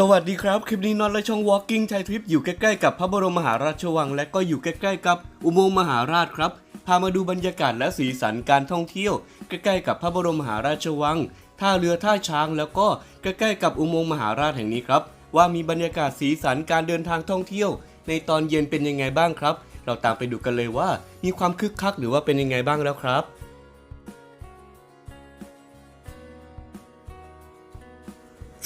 สวัสดีครับ คลิปนี้นอนและช่อง Walking ชายทริปอยู่ใกล้ๆกับพระบรมมหาราชวัง และก็อยู่ใกล้ๆกับอุโมงค์มหาราชครับ พามาดูบรรยากาศและสีสันการท่องเที่ยว ใกล้ๆกับพระบรมมหาราชวัง ท่าเรือท่าช้างแล้วก็ใกล้ๆกับอุโมงค์มหาราชแห่งนี้ครับ ว่ามีบรรยากาศสีสันการเดินทางท่องเที่ยว ในตอนเย็นเป็นยังไงบ้างครับ เราตามไปดูกันเลยว่า มีความคึกคักหรือว่าเป็นยังไงบ้างแล้วครับ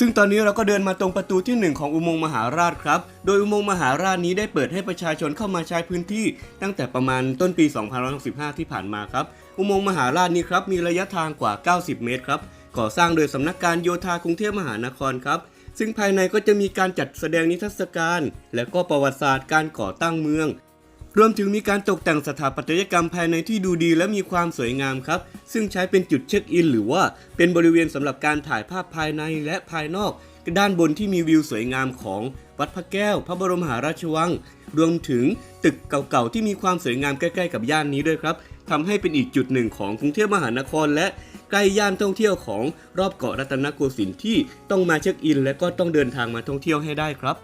ซึ่งตอนนี้เราก็เดินมาตรงประตูที่ 1 ของอุโมงค์มหาราชครับ โดยอุโมงค์มหาราชนี้ได้เปิดให้ประชาชนเข้ามาใช้พื้นที่ ตั้งแต่ประมาณต้นปี 2565 ที่ผ่านมาครับ อุโมงค์มหาราชนี้ครับมีระยะทางกว่า 90 เมตรครับ ก่อสร้างโดยสำนักการโยธากรุงเทพมหานครครับ ซึ่งภายในก็จะมีการจัดแสดงนิทรรศการ และก็ประวัติศาสตร์การก่อตั้งเมือง รวมถึงมีการตกแต่งสถาปัตยกรรมภายในที่ดูดีและมีความสวยงามครับ ซึ่งใช้เป็นจุดเช็คอิน หรือว่าเป็นบริเวณสำหรับการถ่ายภาพภายในและภายนอก ด้านบนที่มีวิวสวยงามของวัดพระแก้ว พระบรมมหาราชวัง รวมถึงตึกเก่าๆที่มีความสวยงามใกล้ๆกับย่านนี้ด้วยครับทำให้เป็นอีกจุดหนึ่งของกรุงเทพมหานครและใกล้ย่านท่องเที่ยวของรอบเกาะรัตนโกสินทร์ที่ต้องมาเช็คอิน และก็ต้องเดินทางมาท่องเที่ยวให้ได้ครับ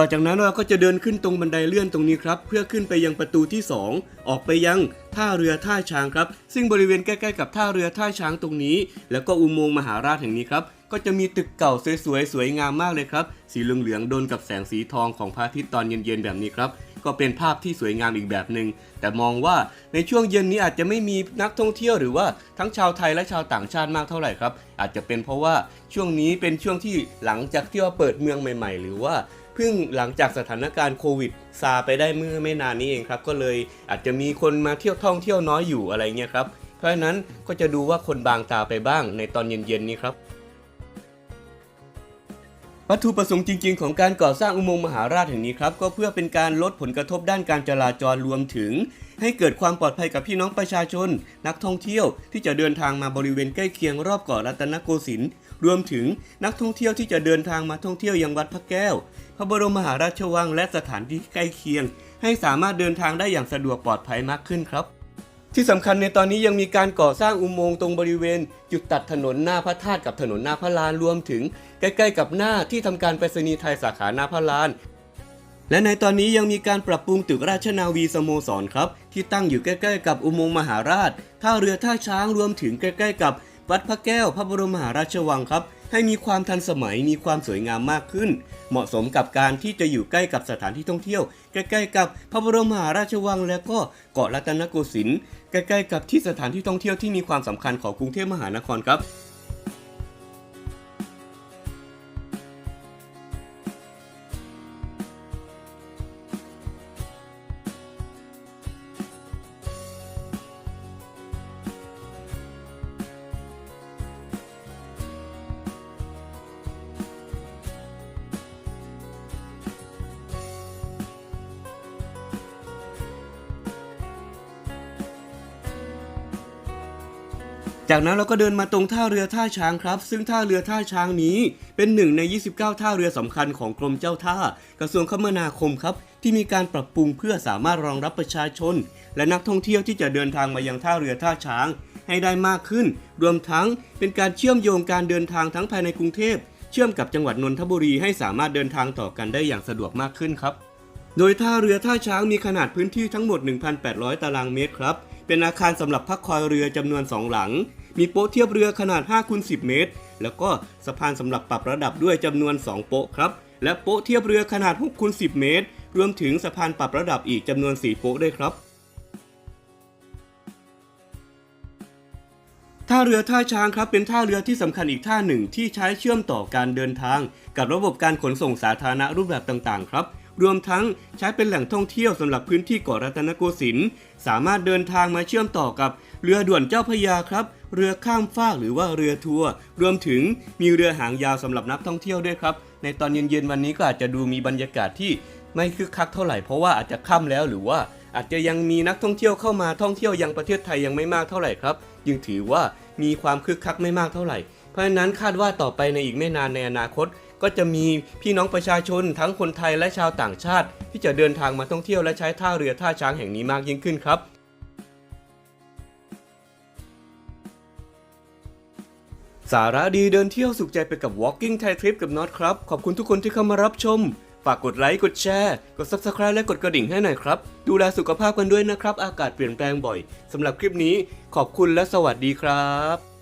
ต่อจากนั้นเราก็จะเดินขึ้นตรงบันไดเลื่อนตรงนี้ครับ เพื่อขึ้นไปยังประตูที่ 2 ออกไปยังท่าเรือท่าช้างครับ ซึ่งบริเวณใกล้ๆกับท่าเรือท่าช้างตรงนี้ แล้วก็อุโมงค์มหาราชแห่งนี้ครับก็จะมีตึกเก่าสวยๆสวยงามมากเลยครับ สีเหลืองๆโดนกับแสงสีทองของพระอาทิตย์ตอนเย็นๆแบบนี้ครับก็เป็นภาพที่สวยงามอีกแบบหนึ่งแต่มองว่าในช่วงเย็นนี้อาจจะไม่มีนักท่องเที่ยวหรือว่าทั้งชาวไทยและชาวต่างชาติมากเท่าไหร่ครับ อาจจะเป็นเพราะว่าช่วงนี้เป็นช่วงที่หลังจากที่ว่าเปิดเมืองใหม่ ๆ หรือว่า พิ่งหลังจากสถานการณ์โควิดซาไปได้เมื่อไม่นานนี้เองครับ ก็เลยอาจจะมีคนมาเที่ยวท่องเที่ยวน้อยอยู่อะไรเงี้ยครับ เพราะฉะนั้นก็จะดูว่าคนบางตาไปบ้างในตอนเย็นๆนี้ครับ วัตถุประสงค์จริง ๆ ของการก่อสร้างอุโมงค์มหาราชแห่งนี้ครับ ก็เพื่อเป็นการลดผลกระทบด้านการจราจรรวมถึง ให้เกิดความปลอดภัยกับพี่น้องประชาชน นักท่องเที่ยวที่จะเดินทางมาบริเวณใกล้เคียงรอบเกาะรัตนโกสินทร์ รวมถึงนักท่องเที่ยวที่จะเดินทางมาท่องเที่ยวยังวัดพระแก้ว พระบรมมหาราชวังและสถานที่ใกล้เคียง ให้สามารถเดินทางได้อย่างสะดวกปลอดภัยมากขึ้นครับ ที่สำคัญในตอนนี้ยังมีการก่อสร้างอุโมงค์ตรงบริเวณ จุดตัดถนนหน้าพระธาตุกับถนนหน้าพระลานรวมถึง ใกล้ๆ กับหน้าที่ทำการไปรษณีย์ไทยสาขาหน้าพระลานและในตอนนี้ยังมีการปรับปรุงตึกราชนาวีสโมสรครับ ที่ตั้งอยู่ใกล้ ๆ กับอุโมงค์มหาราช ท่าเรือท่าช้างรวมถึงใกล้ ๆ กับ วัดพระแก้วพระบรมมหาราชวังครับ ให้มีความทันสมัยมีความสวยงามมากขึ้น เหมาะสมกับการที่จะอยู่ใกล้กับสถานที่ท่องเที่ยว ใกล้ๆกับพระบรมมหาราชวัง และก็เกาะรัตนโกสินทร์ใกล้ๆกับที่สถานที่ท่องเที่ยวที่มีความสำคัญของกรุงเทพมหานครครับ จากนั้นเราก็เดินมาตรงท่าเรือท่าช้างครับ ซึ่งท่าเรือท่าช้างนี้เป็นหนึ่งใน 29 ท่าเรือสำคัญของกรมเจ้าท่า กระทรวงคมนาคมครับ ที่มีการปรับปรุงเพื่อสามารถรองรับประชาชน และนักท่องเที่ยวที่จะเดินทางมายังท่าเรือท่าช้าง ให้ได้มากขึ้น รวมทั้งเป็นการเชื่อมโยงการเดินทางทั้งภายในกรุงเทพเชื่อมกับจังหวัดนนทบุรีให้สามารถเดินทางต่อกันได้อย่างสะดวกมากขึ้นครับ โดยท่าเรือท่าช้างมีขนาดพื้นที่ทั้งหมด 1,800 ตารางเมตรครับ เป็นอาคารสำหรับพักคอยเรือจำนวน 2 หลัง มีโป๊ะเทียบเรือขนาด5คูณ10 เมตร แล้วก็สะพานสำหรับปรับระดับด้วยจำนวน 2 โป๊ะครับ และโป๊ะเทียบเรือขนาด6คูณ10 เมตร รวมถึงสะพานปรับระดับอีกจำนวน 4 โป๊ะด้วยครับท่าเรือท่าช้างครับเป็นท่าเรือที่สำคัญอีกท่าหนึ่งที่ใช้เชื่อมต่อการเดินทาง กับระบบการขนส่งสาธารณะรูปแบบต่างๆ ครับ รวมทั้งใช้เป็นแหล่งท่องเที่ยวสำหรับพื้นที่เกาะรัตนโกสินทร์สามารถเดินทางมาเชื่อมต่อกับเรือด่วนเจ้าพยาครับ เรือข้ามฟากหรือว่าเรือทัวร์รวมถึงมีเรือหางยาวสำหรับนักท่องเที่ยวด้วยครับ ในตอนเย็นๆวันนี้ก็อาจจะดูมีบรรยากาศที่ไม่คึกคักเท่าไหร่เพราะว่าอาจจะค่ำแล้วหรือว่าอาจจะยังมีนักท่องเที่ยวเข้ามาท่องเที่ยวยังประเทศไทยยังไม่มากเท่าไหร่ครับจึงถือว่ามีความคึกคักไม่มากเท่าไหร่ เพราะฉะนั้นคาดว่าต่อไปในอีกไม่นานในอนาคต ก็จะมีพี่น้องประชาชนทั้งคนไทยและชาวต่างชาติ ที่จะเดินทางมาท่องเที่ยวและใช้ท่าเรือท่าช้างแห่งนี้มากยิ่งขึ้นครับสาระดีเดินเที่ยวสุขใจไปกับ Walking Thai Trip กับน็อตครับ ขอบคุณทุกคนที่เข้ามารับชม ฝากกดไลค์ กดแชร์ กด Subscribe และกดกระดิ่งให้หน่อยครับ ดูแลสุขภาพกันด้วยนะครับ อากาศเปลี่ยนแปลงบ่อยสำหรับคลิปนี้ขอบคุณและสวัสดีครับ